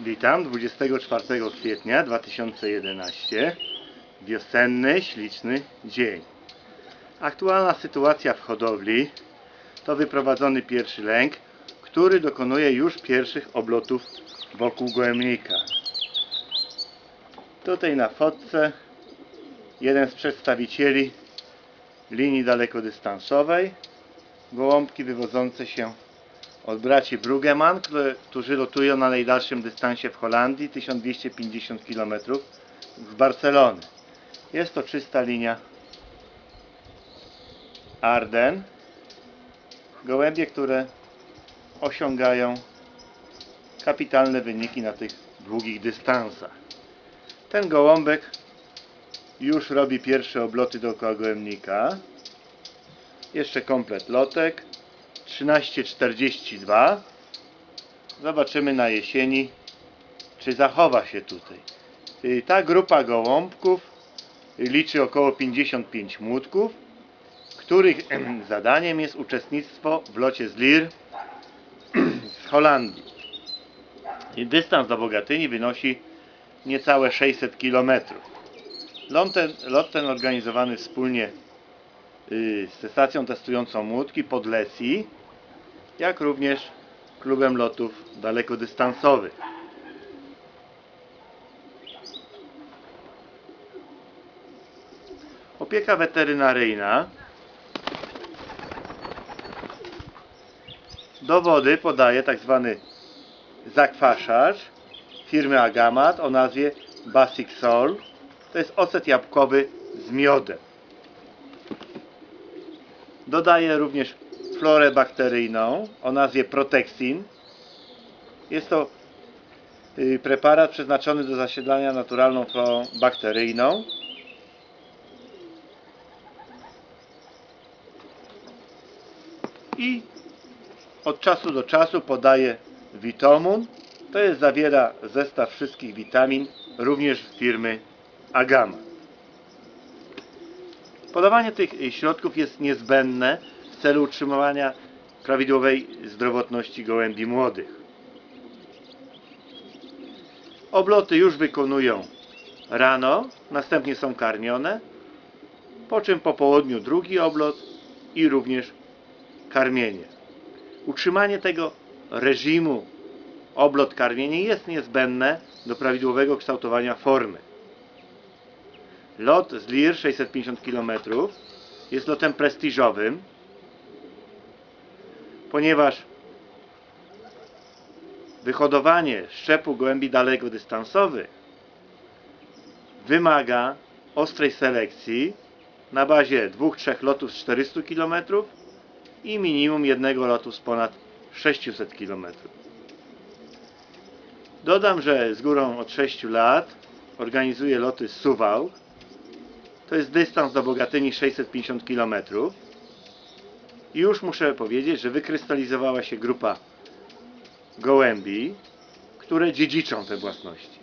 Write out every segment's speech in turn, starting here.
Witam 24 kwietnia 2011 Wiosenny, śliczny dzień. Aktualna sytuacja w hodowli. To wyprowadzony pierwszy lęk który dokonuje już pierwszych oblotów wokół gołębnika. Tutaj na fotce jeden z przedstawicieli linii dalekodystansowej. Gołąbki wywodzące się od braci Brugeman, którzy lotują na najdalszym dystansie w Holandii 1250 km z Barcelony. Jest to czysta linia Arden. Gołębie, które osiągają kapitalne wyniki na tych długich dystansach. Ten gołąbek już robi pierwsze obloty dookoła gołębnika. Jeszcze komplet lotek. 13,42 Zobaczymy na jesieni czy zachowa się tutaj. Y, Ta grupa gołąbków liczy około 55 młódków, których zadaniem jest uczestnictwo w locie z Lir z Holandii. Dystans do Bogatyni wynosi niecałe 600 km. Lot ten, lot ten organizowany wspólnie y, ze stacją testującą młódki pod Lesi, jak również klubem lotów dalekodystansowych. Opieka weterynaryjna dowody podaje tak zwany zakwaszacz firmy Agamat o nazwie Basic Sol. To jest ocet jabłkowy z miodem. Dodaje również florę bakteryjną o nazwie Protexin. Jest to y, preparat przeznaczony do zasiedlania naturalną florą bakteryjną. I od czasu do czasu podaje Vitomun. To jest zawiera zestaw wszystkich witamin, również firmy Agama. Podawanie tych y, środków jest niezbędne celu utrzymywania prawidłowej zdrowotności gołębi młodych. Obloty już wykonują rano, następnie są karmione, po czym po południu drugi oblot i również karmienie. Utrzymanie tego reżimu oblot karmienie jest niezbędne do prawidłowego kształtowania formy. Lot z Lir 650 km jest lotem prestiżowym, ponieważ wyhodowanie szczepu gołębi dalekodystansowych wymaga ostrej selekcji na bazie 2-3 lotów z 400 km i minimum jednego lotu z ponad 600 km. Dodam, że z górą od 6 lat organizuję loty z Suwałk. To jest dystans do Bogatyni 650 km. I już muszę powiedzieć, że wykrystalizowała się grupa gołębi, które dziedziczą te własności.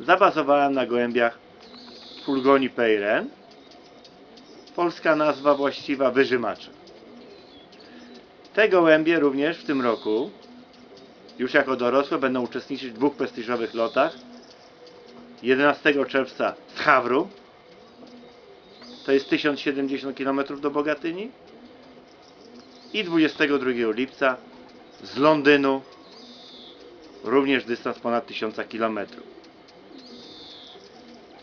Zabazowałem na gołębiach Fulgoni peiren. Polska nazwa właściwa wyżymacze. Te gołębie również w tym roku, już jako dorosłe, będą uczestniczyć w dwóch prestiżowych lotach. 11 czerwca z Hawru, to jest 1070 km do Bogatyni i 22 lipca z Londynu również dystans ponad 1000 km.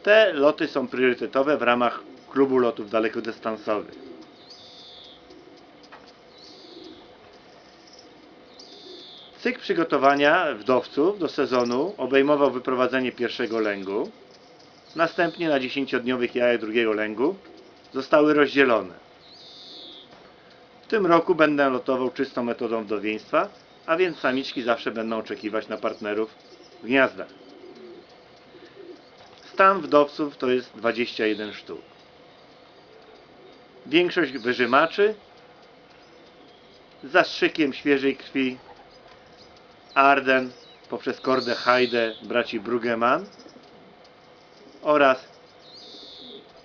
Te loty są priorytetowe w ramach klubu lotów dalekodystansowych. Cykl przygotowania wdowców do sezonu obejmował wyprowadzenie pierwszego lęgu. Następnie na 10-dniowych jajach drugiego lęgu zostały rozdzielone. Tym roku będę lotował czystą metodą wdowieństwa, a więc samiczki zawsze będą oczekiwać na partnerów w gniazdach. Stan wdowców to jest 21 sztuk. Większość wyżymaczy z zastrzykiem świeżej krwi Arden poprzez Kordę Heide braci Brugeman oraz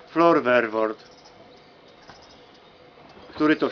Flor Verwoerd, który to